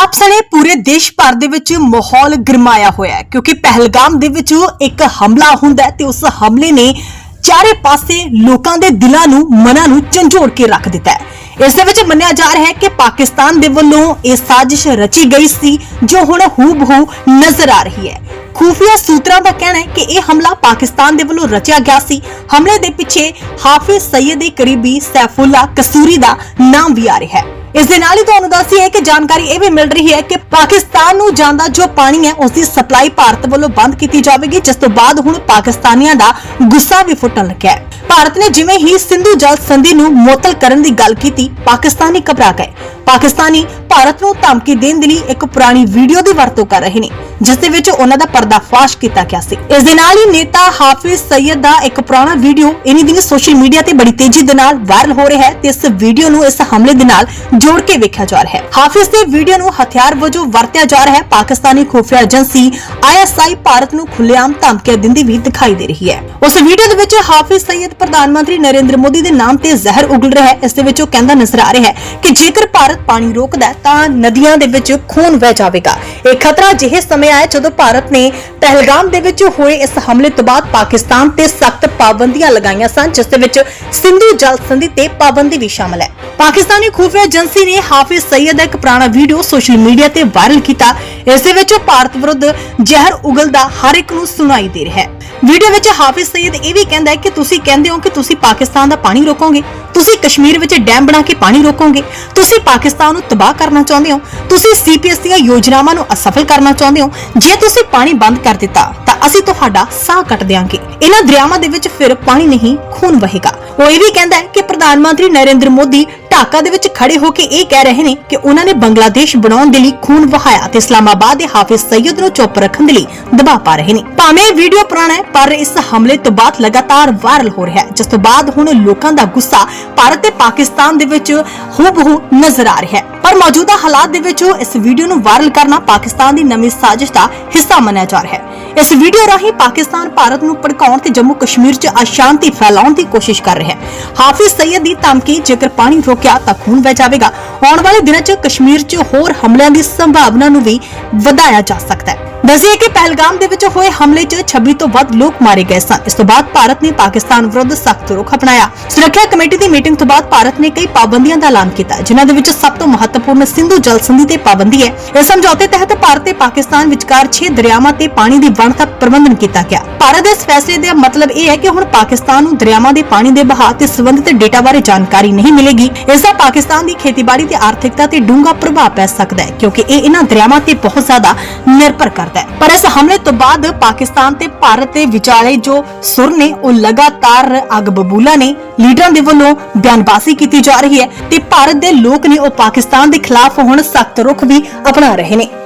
ਪੰਜਾਬ ਸਣੇ ਪੂਰੇ ਦੇਸ਼ ਭਰ ਦੇ ਵਿੱਚ ਮਾਹੌਲ ਗਰਮਾਇਆ ਹੋਇਆ ਹੈ, ਕਿਉਂਕਿ ਪਹਿਲਗਾਮ ਦੇ ਵਿੱਚ ਇੱਕ ਹਮਲਾ ਹੁੰਦਾ ਹੈ ਤੇ ਉਸ ਹਮਲੇ ਨੇ ਚਾਰੇ ਪਾਸੇ ਲੋਕਾਂ ਦੇ ਦਿਲਾਂ ਨੂੰ, ਮਨਾਂ ਨੂੰ ਝੰਜੋੜ ਕੇ ਰੱਖ ਦਿੱਤਾ ਹੈ। ਇਸ ਦੇ ਵਿੱਚ ਮੰਨਿਆ ਜਾ ਰਿਹਾ ਹੈ ਕਿ ਪਾਕਿਸਤਾਨ ਦੇ ਵੱਲੋਂ ਇਹ ਸਾਜ਼ਿਸ਼ ਰਚੀ ਗਈ ਸੀ, ਜੋ ਹੁਣ ਹੂਬਹੂ ਨਜ਼ਰ ਆ ਰਹੀ ਹੈ। ਖੂਫੀਆ ਸੂਤਰਾਂ ਦਾ ਕਹਿਣਾ ਹੈ ਕਿ ਇਹ ਹਮਲਾ ਪਾਕਿਸਤਾਨ ਦੇ ਵੱਲੋਂ ਰਚਿਆ ਗਿਆ ਸੀ। ਹਮਲੇ ਦੇ ਪਿੱਛੇ ਹਾਫਿਜ਼ ਸਈਦ ਦੇ ਕਰੀਬੀ ਸੈਫੁੱਲਾ ਕਸੂਰੀ ਦਾ ਨਾਮ ਵੀ ਆ ਰਿਹਾ ਹੈ। ਇਸ ਦੇ ਨਾਲ ਹੀ ਤੁਹਾਨੂੰ ਦੱਸੀਏ ਕਿ ਜਾਣਕਾਰੀ ਇਹ ਵੀ ਮਿਲ ਰਹੀ ਹੈ ਕਿ ਪਾਕਿਸਤਾਨ ਨੂੰ ਜਾਂਦਾ ਜੋ ਪਾਣੀ ਹੈ, ਉਸ ਦੀ ਸਪਲਾਈ ਭਾਰਤ ਵੱਲੋਂ ਬੰਦ ਕੀਤੀ ਜਾਵੇਗੀ, ਜਿਸ ਤੋਂ ਬਾਅਦ ਹੁਣ ਪਾਕਿਸਤਾਨੀਆਂ ਦਾ ਗੁੱਸਾ ਵੀ ਫੁੱਟਣ ਲੱਗਿਆ ਹੈ। ਭਾਰਤ ਨੇ ਜਿਵੇਂ ਹੀ ਸਿੰਧੂ ਜਲ ਸੰਧੀ ਨੂੰ ਮੁਅੱਤਲ ਕਰਨ ਦੀ ਗੱਲ ਕੀਤੀ, ਪਾਕਿਸਤਾਨੀ ਘਬਰਾ ਗਏ। ਪਾਕਿਸਤਾਨੀ ਭਾਰਤ ਨੂੰ ਧਮਕੀ ਦੇਣ ਦੇ ਲਈ ਇੱਕ ਪੁਰਾਣੀ ਵੀਡੀਓ ਦੀ ਵਰਤੋਂ ਕਰ ਰਹੇ ਨੇ। ਜਿਸ ਦੇ ਵਿੱਚ ਉਹਨਾਂ ਦਾ ਪਰਦਾਫਾਸ਼ ਕੀਤਾ ਗਿਆ ਸੀ। ਇਸ ਦੇ ਨਾਲ ਹੀ ਨੇਤਾ ਹਾਫਿਜ਼ ਸਈਦ ਦਾ ਇੱਕ ਪੁਰਾਣਾ ਵੀਡੀਓ ਇਨੀ ਦਿਨੀ ਸੋਸ਼ਲ ਮੀਡੀਆ ਤੇ ਬੜੀ ਤੇਜ਼ੀ ਦੇ ਨਾਲ ਵਾਇਰਲ ਹੋ ਰਿਹਾ ਹੈ ਤੇ ਇਸ ਵੀਡੀਓ ਨੂੰ ਇਸ ਹਮਲੇ ਦੇ ਨਾਲ ਜੋੜ ਕੇ ਵੇਖਿਆ ਜਾ ਰਿਹਾ ਹੈ। ਹਾਫਿਜ਼ ਦੇ ਵੀਡੀਓ ਨੂੰ ਹਥਿਆਰ ਵਜੋਂ ਵਰਤਿਆ ਜਾ ਰਿਹਾ ਹੈ। ਪਾਕਿਸਤਾਨੀ ਖੁਫੀਆ ਏਜੰਸੀ ਆਈਐਸਆਈ ਭਾਰਤ ਨੂੰ ਖੁੱਲੇਆਮ ਧਮਕੀਆਂ ਦਿੰਦੀ ਵੀ ਦਿਖਾਈ ਦੇ ਰਹੀ ਹੈ। ਉਸ ਵੀਡੀਓ ਦੇ ਵਿੱਚ ਹਾਫਿਜ਼ ਸਈਦ ਪ੍ਰਧਾਨ ਮੰਤਰੀ ਨਰਿੰਦਰ ਮੋਦੀ ਦੇ ਨਾਮ ਤੇ ਜ਼ਹਿਰ ਉਗਲ ਰਿਹਾ ਹੈ। ਇਸ ਦੇ ਵਿੱਚ ਉਹ ਕਹਿੰਦਾ ਨਜ਼ਰ ਆ ਰਿਹਾ ਹੈ ਕਿ ਜੇਕਰ ਭਾਰਤ ਪਾਣੀ ਰੋਕਦਾ ਹੈ ਤਾਂ ਨਦੀਆਂ ਦੇ ਵਿੱਚ ਖੂਨ ਵਹਿ ਜਾਵੇਗਾ। ਇਹ ਖਤਰਾ ਜਿਹੇ ਸਮੇਂ ਆਇਆ ਜਦੋਂ ਭਾਰਤ ਨੇ ਪਹਿਲਗਾਮ ਦੇ ਵਿੱਚ ਹੋਏ ਇਸ ਹਮਲੇ ਤੋਂ ਬਾਅਦ ਪਾਕਿਸਤਾਨ ਤੇ ਸਖਤ ਪਾਬੰਦੀਆਂ ਲਗਾਈਆਂ ਸਨ, ਜਿਸ ਦੇ ਵਿੱਚ ਸਿੰਧੂ ਜਲ ਸੰਧੀ ਤੇ ਪਾਬੰਦੀ ਵੀ ਸ਼ਾਮਲ ਹੈ। ਪਾਕਿਸਤਾਨੀ ਖੁਫੀਆ ਏਜੰਸੀ ਨੇ ਹਾਫਿਜ਼ ਸਈਦ ਦਾ ਇੱਕ ਪੁਰਾਣਾ ਵੀਡੀਓ ਸੋਸ਼ਲ ਮੀਡੀਆ ਤੇ ਵਾਇਰਲ ਕੀਤਾ। ਇਸ ਦੇ ਵਿੱਚ ਉਹ ਭਾਰਤ ਵਿਰੁੱਧ ਜ਼ਹਿਰ ਉਗਲਦਾ ਹਰ ਇੱਕ ਨੂੰ ਸੁਣਾਈ ਦੇ ਰਿਹਾ ਹੈ। ਵੀਡੀਓ ਵਿੱਚ ਹਾਫਿਜ਼ ਸਈਦ ਇਹ ਵੀ ਕਹਿੰਦਾ ਹੈ ਕਿ ਤੁਸੀਂ ਕਹਿੰਦੇ ਹੋ ਕਿ ਤੁਸੀਂ ਪਾਕਿਸਤਾਨ ਦਾ ਪਾਣੀ ਰੋਕੋਗੇ, ਤੁਸੀਂ ਕਸ਼ਮੀਰ ਵਿੱਚ ਡੈਮ ਬਣਾ ਕੇ ਪਾਣੀ ਰੋਕੋਗੇ, ਤੁਸੀਂ ਪਾਕਿਸਤਾਨ ਨੂੰ ਤਬਾਹ ਕਰਨਾ ਚਾਹੁੰਦੇ ਹੋ, ਤੁਸੀਂ ਸੀਪੀਐਸ ਦੀਆਂ ਯੋਜਨਾਵਾਂ ਨੂੰ ਅਸਫਲ ਕਰਨਾ ਚਾਹੁੰਦੇ ਹੋ, ਜੇ ਤੁਸੀਂ ਪਾਣੀ ਬੰਦ ਕਰ ਦਿੱਤਾ, ਤਾਂ ਅਸੀਂ ਤੁਹਾਡਾ ਸਾਹ ਕੱਟ ਦੇਵਾਂਗੇ ਇਹਨਾਂ ਦਰਿਆਵਾਂ ਦੇ ਵਿੱਚ ਫਿਰ ਪਾਣੀ ਨਹੀਂ, ਖੂਨ ਵਹੇਗਾ। ਉਹ ਇਹ ਵੀ ਕਹਿੰਦਾ ਹੈ ਕਿ ਪ੍ਰਧਾਨ ਮੰਤਰੀ ਨਰਿੰਦਰ ਮੋਦੀ ਢਾਕਾ ਦੇ ਵਿੱਚ ਖੜੇ ਹੋ ਕੇ ਇਹ ਕਹਿ ਰਹੇ ਨੇ ਕਿ ਉਹਨਾਂ ਨੇ ਬੰਗਲਾਦੇਸ਼ ਬਣਾਉਣ ਦੇ ਲਈ ਖੂਨ ਵਹਾਇਆ ਤੇ ਇਸਲਾਮਾਬਾਦ ਦੇ ਹਾਫਿਜ਼ ਸਈਦ ਨੂੰ ਚੁੱਪ ਰੱਖਣ ਦੇ ਲਈ ਦਬਾਅ ਪਾ ਰਹੇ ਨੇ। ਭਾਵੇਂ ਇਹ ਵੀਡੀਓ ਪੁਰਾਣਾ ਹੈ, ਪਰ ਇਸ ਹਮਲੇ ਤੋਂ ਬਾਅਦ ਲਗਾਤਾਰ ਵਾਇਰਲ ਹੋ ਰਿਹਾ ਹੈ, ਜਿਸ ਤੋਂ ਬਾਅਦ ਹੁਣ ਲੋਕਾਂ ਦਾ ਗੁੱਸਾ ਭਾਰਤ ਤੇ ਪਾਕਿਸਤਾਨ ਦੇ ਵਿੱਚ ਹੂਬਹੂ ਨਜ਼ਰ ਆ ਰਿਹਾ ਹੈ। ਪਰ ਮੌਜੂਦਾ ਹਾਲਾਤ ਦੇ ਵਿੱਚ ਇਸ ਵੀਡੀਓ ਨੂੰ ਵਾਇਰਲ ਕਰਨਾ ਪਾਕਿਸਤਾਨ ਦੀ ਨਵੀਂ ਸਾਜ਼ਿਸ਼ ਦਾ ਹਿੱਸਾ ਮੰਨਿਆ ਜਾ ਰਿਹਾ ਹੈ। ਇਸ ਵੀਡੀਓ ਰਾਹੀਂ ਪਾਕਿਸਤਾਨ, ਭਾਰਤ ਨੂੰ ਭੜਕਾਉਣ ਤੇ ਜੰਮੂ ਕਸ਼ਮੀਰ 'ਚ ਅਸ਼ਾਂਤੀ ਫੈਲਾਉਣ ਦੀ ਕੋਸ਼ਿਸ਼ ਕਰ ਰਿਹਾ ਹੈ। ਹਾਫਿਜ਼ ਸਈਦ ਦੀ ਧਮਕੀ, ਜੇਕਰ ਪਾਣੀ ਰੋਕਿਆ ਤਾਂ ਖੂਨ ਵਹਿ ਜਾਵੇਗਾ। ਆਉਣ ਵਾਲੇ ਦਿਨਾਂ 'ਚ ਕਸ਼ਮੀਰ 'ਚ ਹੋਰ ਹਮਲਿਆਂ ਦੀ ਸੰਭਾਵਨਾ ਨੂੰ ਵੀ ਵਧਾਇਆ ਜਾ ਸਕਦਾ ਹੈ। ਦੱਸਿਏ ਕਿ ਪਹਿਲਗਾਮ ਦੇ ਵਿੱਚ ਹੋਏ ਹਮਲੇ 'ਚ 26 ਤੋਂ ਵੱਧ ਲੋਕ ਮਾਰੇ ਗਏ ਸਨ। ਇਸ ਤੋਂ ਬਾਅਦ ਭਾਰਤ ਨੇ ਪਾਕਿਸਤਾਨ ਵਿਰੁੱਧ ਸਖਤ ਰੁਖ ਅਪਣਾਇਆ। ਸੁਰੱਖਿਆ ਕਮੇਟੀ ਦੀ ਮੀਟਿੰਗ ਤੋਂ ਬਾਅਦ ਭਾਰਤ ਨੇ ਕਈ ਪਾਬੰਦੀਆਂ ਦਾ ਐਲਾਨ ਕੀਤਾ ਜਿਨ੍ਹਾਂ ਦੇ ਵਿੱਚ ਸਭ ਤੋਂ ਮਹੱਤਵਪੂਰਨ ਸਿੰਧੂ ਜਲ ਸੰਧੀ ਤੇ ਪਾਬੰਦੀ ਹੈ। ਇਸ ਸਮਝੌਤੇ ਤਹਿਤ ਭਾਰਤ ਤੇ ਪਾਕਿਸਤਾਨ ਵਿਚਕਾਰ 6 ਦਰਿਆਵਾਂ ਤੇ ਪਾਣੀ ਦੀ ਵੰਡ ਦਾ ਪ੍ਰਬੰਧਨ ਕੀਤਾ ਗਿਆ। ਭਾਰਤ ਦੇ ਇਸ ਫੈਸਲੇ ਦਾ ਮਤਲਬ ਇਹ ਹੈ ਕਿ ਹੁਣ ਪਾਕਿਸਤਾਨ ਨੂੰ ਦਰਿਆਵਾਂ ਦੇ ਪਾਣੀ ਦੇ ਬਹਾਅ ਤੇ ਸੰਬੰਧਿਤ ਡੇਟਾ ਬਾਰੇ ਜਾਣਕਾਰੀ ਨਹੀਂ ਮਿਲੇਗੀ। ਇਸ ਦਾ ਪਾਕਿਸਤਾਨ ਦੀ ਖੇਤੀਬਾੜੀ ਤੇ ਆਰਥਿਕਤਾ ਤੇ ਡੂੰਘਾ ਪ੍ਰਭਾਵ ਪੈ ਸਕਦਾ ਹੈ, ਕਿਉਂਕਿ ਇਹ ਇਹਨਾਂ ਦਰਿਆਵਾਂ ਤੇ ਬਹੁਤ ਜ਼ਿਆਦਾ ਨਿਰਭਰ ਕਰਦਾ ਹੈ। ਪਰ ਇਸ ਹਮਲੇ ਤੋਂ ਬਾਅਦ ਪਾਕਿਸਤਾਨ ਤੇ ਭਾਰਤ ਦੇ ਵਿਚਾਲੇ ਜੋ ਸੁਰ ਨੇ, ਉਹ ਲਗਾਤਾਰ ਅਗ ਬਬੂਲਾ ਨੇ ਲੀਡਰਾਂ ਦੇ ਵੱਲੋਂ ਬਿਆਨਬਾਜ਼ੀ ਕੀਤੀ ਜਾ ਰਹੀ ਹੈ ਤੇ ਭਾਰਤ ਦੇ ਲੋਕ ਨੇ ਉਹ ਪਾਕਿਸਤਾਨ ਦੇ ਖਿਲਾਫ ਹੁਣ ਸਖਤ ਰੁਖ ਵੀ ਅਪਣਾ ਰਹੇ ਨੇ।